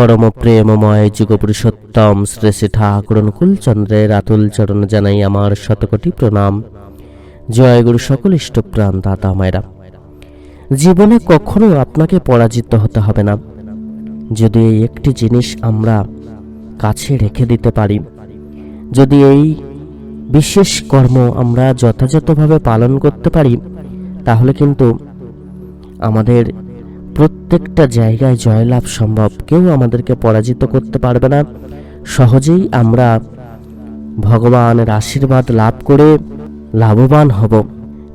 পরম প্রেমময় যুগপুরুষোত্তম শ্রী শ্রী ঠাকুর অনুকূলচন্দ্রের আতুল চরণ জানাই আমার শতকোটি প্রণাম। জয় গুরু সকল ইষ্টপ্রাণ দাদা মায়েরা। জীবনে কখনো আপনাকে পরাজিত হতে হবে না। যদি এই একটি জিনিস আমরা কাছে রেখে দিতে পারি, যদি এই বিশেষ কর্ম আমরা যথাযথভাবে পালন করতে পারি, তাহলে কিন্তু আমাদের প্রত্যেকটা জায়গায় জয়লাভ সম্ভব। কেউ আমাদেরকে পরাজিত করতে পারবে না। সহজেই আমরা ভগবানের আশীর্বাদ লাভ করে লাভবান হব।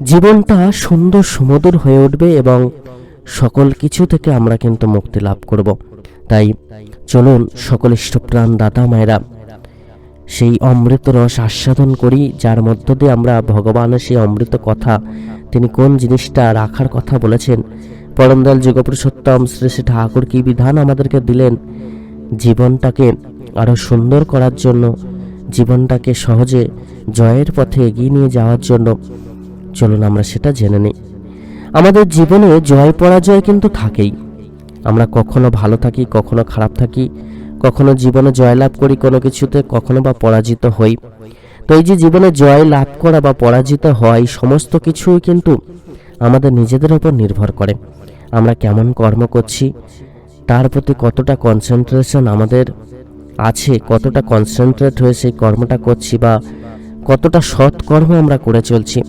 জীবনটা সুন্দর সুমধুর হয়ে উঠবে এবং সকল কিছু থেকে আমরা কিন্তু মুক্তি লাভ করব। তাই চলুন সকল ইষ্টপ্রাণ দাদা মায়েরা, সেই অমৃত রস আস্বাদন করি, যার মধ্য দিয়ে আমরা ভগবানের সেই অমৃত কথা, তিনি কোন জিনিসটা রাখার কথা বলেছেন পরমদয়াল যুগপুরুষোত্তম শ্রী শ্রী ঠাকুর কি বিধান আমাদেরকে দিলেন? জীবনটাকে আরও সুন্দর করার জন্য, জীবনটাকে সহজে জয়ের পথে এগিয়ে নিয়ে যাওয়ার জন্য। চলুন আমরা সেটা জেনে নিই। আমাদের জীবনে জয়, পরাজয় কিন্তু থাকেই। আমরা কখনো ভালো থাকি, কখনো খারাপ থাকি, কখনো জীবনে জয়লাভ করি কোনো কিছুতে, কখনো বা পরাজিত হই। তো এই যে জীবনে জয় লাভ করা বা পরাজিত হয় সমস্ত কিছুই কিন্তু আমাদের নিজেদের উপর নির্ভর করে। আমরা কেমন কর্ম করছি, তার প্রতি কতটা কনসেন্ট্রেশন আমাদের আছে, কতটা কনসেন্ট্রেট হয়ে সেই কর্মটা করছি বা কতটা সৎ কর্ম আমরা করে চলছি,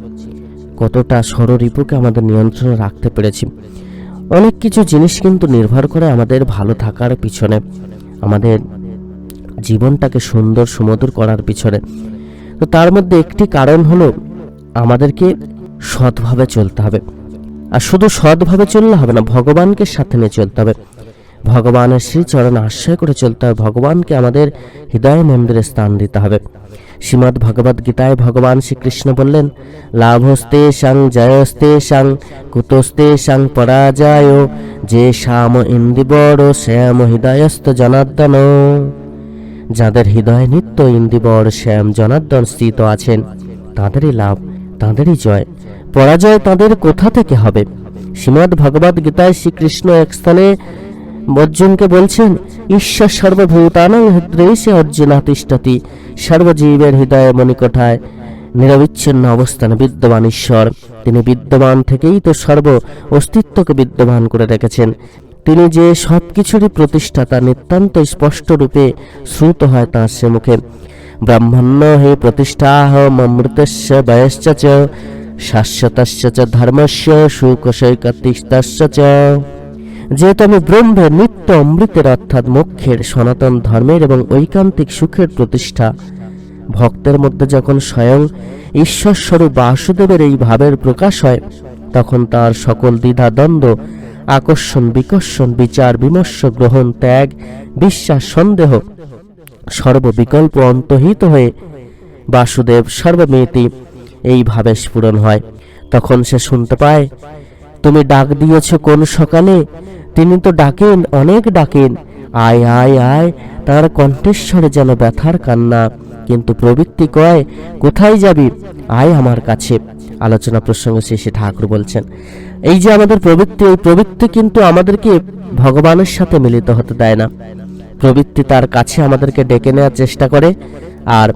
কতটা ষড়রিপুকে আমাদের নিয়ন্ত্রণে রাখতে পেরেছি। অনেক কিছু জিনিস কিন্তু নির্ভর করে আমাদের ভালো থাকার পিছনে, আমাদের জীবনটাকে সুন্দর সুমধুর করার পিছনে। তো তার মধ্যে একটি কারণ হলো আমাদেরকে সৎভাবে চলতে হবে। আর শুধু সৎভাবে চললে হবে না, ভগবানকে সাথে নিয়ে চলতে হবে। ভগবানের শ্রীচরণ আশ্রয় করে চলতে হবে, ভগবানকে আমাদের হৃদয় মন্দিরে স্থান দিতে হবে। শ্রীমদ্ ভগবদ গীতায় ভগবান শ্রীকৃষ্ণ বললেন, লাভস্তে সাং জয়স্তে সাং কুতস্তে সাং পরাজয়। যে শ্যাম ইন্দিবর শ্যাম হৃদয়স্থ জনার্দন। যাদের হৃদয় নিত্য ইন্দিবর শ্যাম জনার্দন স্থিত আছেন, তাঁদেরই লাভ, তাঁদেরই জয়। পরাজয় তাদের কোথা থেকে হবে? শ্রীমদ্ ভগবদ গীতায় শ্রীকৃষ্ণ এক স্থানে অর্জুনকে বলছেন, ঈশ্বর সর্বভূতানাং হৃদয়সে অর্জুনা তিষ্ঠতি, সর্বজীবের হৃদয়ে মণিকোঠায় নিরবিচ্ছিন্ন অবস্থানে বিদ্যমান ঈশ্বর। তিনি বিদ্যমান থেকেই তো সর্ব অস্তিত্বকে বিদ্যমান করে রেখেছেন। তিনি যে সব কিছুরই প্রতিষ্ঠাতা নিতান্ত স্পষ্ট রূপে শ্রুত হয় তাঁর সে মুখে। ব্রাহ্মণ্য হে প্রতিষ্ঠাহ, মমৃতস্য বয়শ্চ শাশ্বতস্য চ ধর্মস্য সুকশৈকতিস্তস্য চ। যেহেতু আমি ব্রহ্মের নিত্য অমৃতের অর্থাৎ মোক্ষের সনাতন ধর্মের এবং ঐকান্তিক সুখের প্রতিষ্ঠা। ভক্তের মধ্যে যখন স্বয়ং ঈশ্বর স্বরূপ বাসুদেবের এই ভাবের প্রকাশ হয়, তখন তার সকল দ্বিধা, দ্বন্দ্ব, আকর্ষণ, বিকর্ষণ, বিচার, বিমর্ষ, গ্রহণ, ত্যাগ, বিশ্বাস, সন্দেহ সর্ববিকল্প অন্তহিত হয়ে বাসুদেব সর্বমেতি এইভাবে স্ফুরণ হয়। তখন সে শুনতে পায়, তুমি ডাক দিয়েছ কোন সকালে? তিনি তো ডাকেন, অনেক ডাকেন। আয় আয় আয়, তার কণ্ঠেশ্বরে যেন ব্যথার কান্না। কিন্তু প্রবৃত্তি কয়, কোথায় যাবি? আয় আমার কাছে। আলোচনা প্রসঙ্গ শেষে ঠাকুর বলছেন, এই যে আমাদের প্রবৃত্তি, এই প্রবৃত্তি কিন্তু আমাদেরকে ভগবানের সাথে মিলিত হতে দেয় না। প্রবৃত্তি তার কাছে আমাদেরকে ডেকে নেওয়ার চেষ্টা করে, আর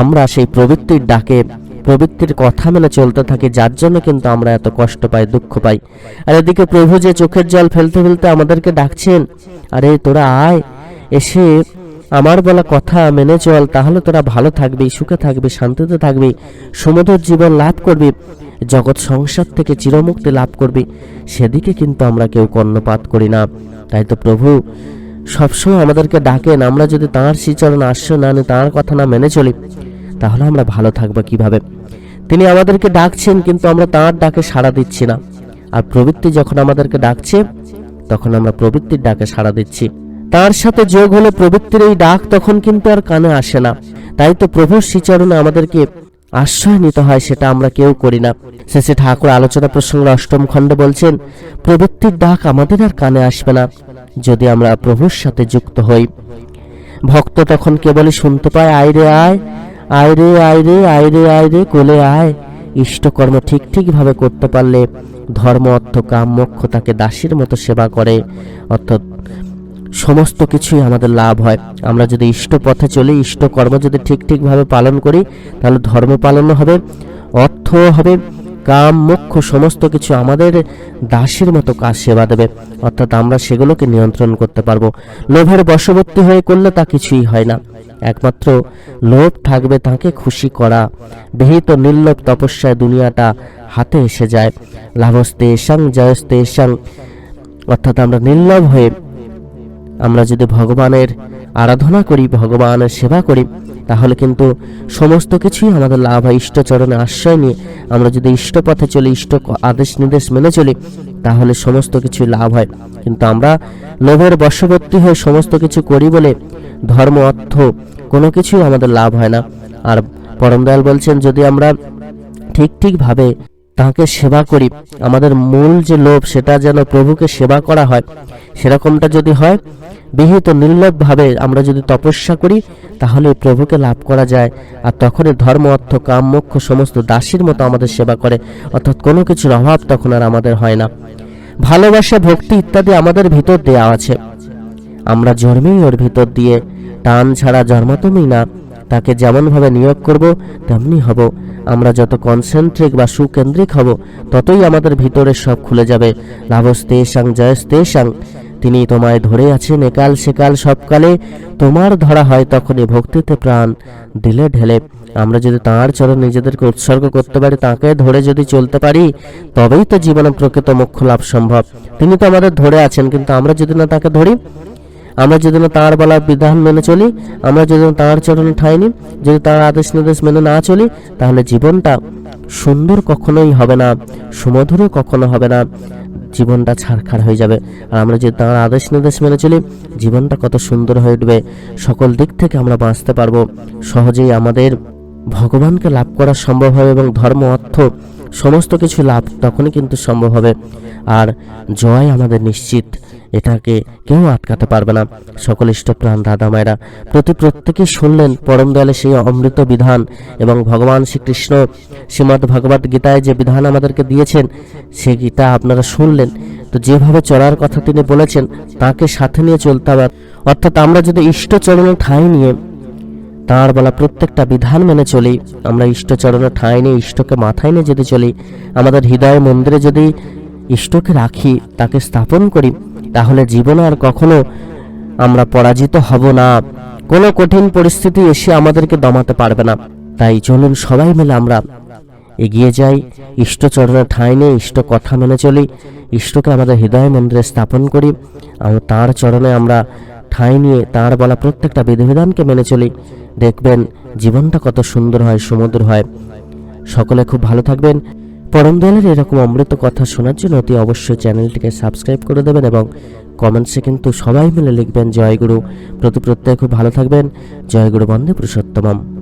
আমরা সেই প্রবৃত্তির ডাকে প্রবৃত্তির কথা মেনে চলতে থাকি, যার জন্য কিন্তু আমরা এত কষ্ট পাই, দুঃখ পাই। আর এদিকে প্রভু যে চোখের জল ফেলতে ফেলতে আমাদেরকে ডাকছেন, আরে তোরা আয়, এসে আমার বলা কথা মেনে চল, তাহলে তোরা ভালো থাকবি, সুখে থাকবি, শান্তিতে থাকবি, সুমধুর জীবন লাভ করবি, জগৎ সংসার থেকে চিরমুক্তি লাভ করবি। সেদিকে কিন্তু আমরা কেউ কর্ণপাত করি না। তাই তো প্রভু সবসময় আমাদেরকে ডাকেন, আমরা যদি তাঁর শ্রীচরণ আশ্রয় না নিই, তাঁর কথা না মেনে চলি। তাহলে আমরা ভালো থাকব কীভাবে? তিনি আমাদেরকে ডাকছেন, কিন্তু আমরা তাঁর ডাকে সাড়া দিচ্ছি না। আর প্রবৃত্তি যখন আমাদেরকে ডাকছে, তখন আমরা প্রবৃত্তির ডাকে সাড়া দিচ্ছি। তার সাথে যোগ হলে প্রবৃত্তির এই ডাক তখন কিন্তু আর কানে আসে না। তাই তো প্রভুর শ্রীচরণে আমাদেরকে আশ্রয় নিতে হয়, সেটা আমরা কেউ করি না। শেষে ঠাকুর আলোচনা প্রসঙ্গে অষ্টম খণ্ডে বলছেন, প্রবৃত্তির ডাক আমাদের আর কানে আসবে না, যদি আমরা প্রভুর সাথে যুক্ত হই। ভক্ত তখন কেবলই শুনতে পায়, আয় রে আয় আয় রে আয় রে আয় রে আয় রে কোলে আয়। ইষ্টকর্ম ঠিক ঠিকভাবে করতে পারলে ধর্ম, অর্থ, কাম, মোক্ষ তাকে দাসীর মতো সেবা করে। অর্থাৎ সমস্ত কিছুই আমাদের লাভ হয়। আমরা যদি ইষ্ট পথে চলি, ইষ্টকর্ম যদি ঠিক ঠিকভাবে পালন করি, তাহলে ধর্ম পালনও হবে অর্থ হবে কাম, মুখ্য, সমস্ত কিছু আমাদের দাসের মতো কাজ সেবা দেবে। অর্থাৎ আমরা সেগুলোকে নিয়ন্ত্রণ করতে পারব। লোভের বশবর্তী হয়ে করলে তা কিছুই হয় না। একমাত্র লোভ থাকবে তাকে খুশি করা। বিহিত নির্লোভ তপস্যায় দুনিয়াটা হাতে এসে যায়। লাভস্তে এসাং, জয়স্তে এসাং। অর্থাৎ আমরা নির্লোভ হয়ে আমরা যদি ভগবানের আরাধনা করি ভগবানের সেবা করি, তাহলে কিন্তু সমস্ত কিছুই আমাদের লাভ হয়। ইষ্টচরণে আশ্রয় নিয়ে আমরা যদি ইষ্ট পথে চলি, ইষ্ট আদেশ নির্দেশ মেনে চলি, তাহলে সমস্ত কিছু লাভ হয়। কিন্তু আমরা লোভের বশবর্তী হয়ে সমস্ত কিছু করি বলে ধর্ম, অর্থ, কোনো কিছুই আমাদের লাভ হয় না। আর পরম দয়াল বলছেন, যদি আমরা ঠিক ঠিকভাবে তাকে সেবা করি। আমাদের মূল যে লোভ, সেটা যেন প্রভুকে সেবা করা হয়, সেরকমটা যদি হয়, বিহিত নির্লভভাবে আমরা যদি তপস্যা করি, তাহলে প্রভুকে লাভ করা যায়। আর তখনই ধর্ম, অর্থ, কাম, মোক্ষ সমস্ত দাসীর মতো আমাদের সেবা করে, অর্থাৎ কোনো কিছুর অভাব তখন আর আমাদের হয় না। ভালোবাসা, ভক্তি ইত্যাদি আমাদের ভিতর দেওয়া আছে। আমরা জন্মেই ওর ভিতর দিয়ে, টান ছাড়া জন্মাতমই না। তাকে যেমনভাবে নিয়োগ করব, তেমনি হব। আমরা যত কনসেন্ট্রিক বা সুকেন্দ্রিক হব, ততই আমাদের ভিতরে সব খুলে যাবে। লাভস্তে সাং জয়স্তে সাং তিনি তোমায় ধরে আছেন একাল সেকাল সবকালে। তোমার ধরা হয় তখনই ভক্তিতে প্রাণ। দিলে ঢেলে। আমরা যদি তাঁর চরণ নিজেদেরকে উৎসর্গ করতে পারি, তাকে ধরে যদি চলতে পারি, তবেই তো জীবনে প্রকৃত মোক্ষ লাভ সম্ভব। তিনি তো আমাদের ধরে আছেন, কিন্তু আমরা যদি না তাকে ধরি আমরা যদি না তাঁর বলা বিধান মেনে চলি, আমরা যদি না তাঁর চরণে ঠাঁই নিই, যদি তাঁর আদেশ নির্দেশ মেনে না চলি, তাহলে জীবনটা সুন্দর কখনোই হবে না, সুমধুরও কখনো হবে না, জীবনটা ছাড়খাড় হয়ে যাবে। আর আমরা যদি তাঁর আদেশ নির্দেশ মেনে চলি, জীবনটা কত সুন্দর হয়ে উঠবে। সকল দিক থেকে আমরা বাঁচতে পারব। সহজেই আমাদের ভগবানকে লাভ করা সম্ভব হবে এবং ধর্ম, অর্থ, সমস্ত কিছু লাভ তখনই কিন্তু সম্ভব হবে। আর জয় আমাদের নিশ্চিত। এটাকে কেউ আটকাতে পারবে না। সকল ইষ্টপ্রাণ দাদা মায়েরা, প্রতি প্রত্যেকেই শুনলেন পরম দয়ালে সেই অমৃত বিধান এবং ভগবান শ্রীকৃষ্ণ শ্রীমদ্ ভগবত গীতায় যে বিধান আমাদেরকে দিয়েছেন, সে গীতা আপনারা শুনলেন। তো যেভাবে চলার কথা তিনি বলেছেন, তাকে সাথে নিয়ে চলতে হবে। অর্থাৎ আমরা যদি ইষ্টচরণে ঠাঁই নিয়ে তাঁর বলা প্রত্যেকটা বিধান মেনে চলি, আমরা ইষ্টচরণে ঠাঁই নিয়ে ইষ্টকে মাথায় নিয়ে যদি চলি, আমাদের হৃদয় মন্দিরে যদি ইষ্টকে রাখি, তাকে স্থাপন করি, তাহলে জীবনে আর কখনো আমরা পরাজিত হব না। কোনো কঠিন পরিস্থিতি এসে আমাদেরকে দমাতে পারবে না। তাই চলুন সবাই মিলে আমরা এগিয়ে যাই। ইষ্টচরণে ঠাঁই নিয়ে ইষ্ট কথা মেনে চলি। ইষ্টকে আমাদের হৃদয় মন্দিরে স্থাপন করি। আর তাঁর চরণে আমরা ঠাঁই নিয়ে তাঁর বলা প্রত্যেকটা বিধিবিধানকে মেনে চলি। দেখবেন জীবনটা কত সুন্দর হয় সমুদ্র হয়। সকলে খুব ভালো থাকবেন। পরম দয়ালের এরকম অমৃত কথা শোনার জন্য অতি অবশ্যই চ্যানেলটিকে সাবস্ক্রাইব করে দেবেন এবং কমেন্টসে কিন্তু সবাই মিলে লিখবেন জয়গুরু প্রতি প্রত্যেকে খুব ভালো থাকবেন। জয়গুরু বন্দে পুরুষোত্তমম।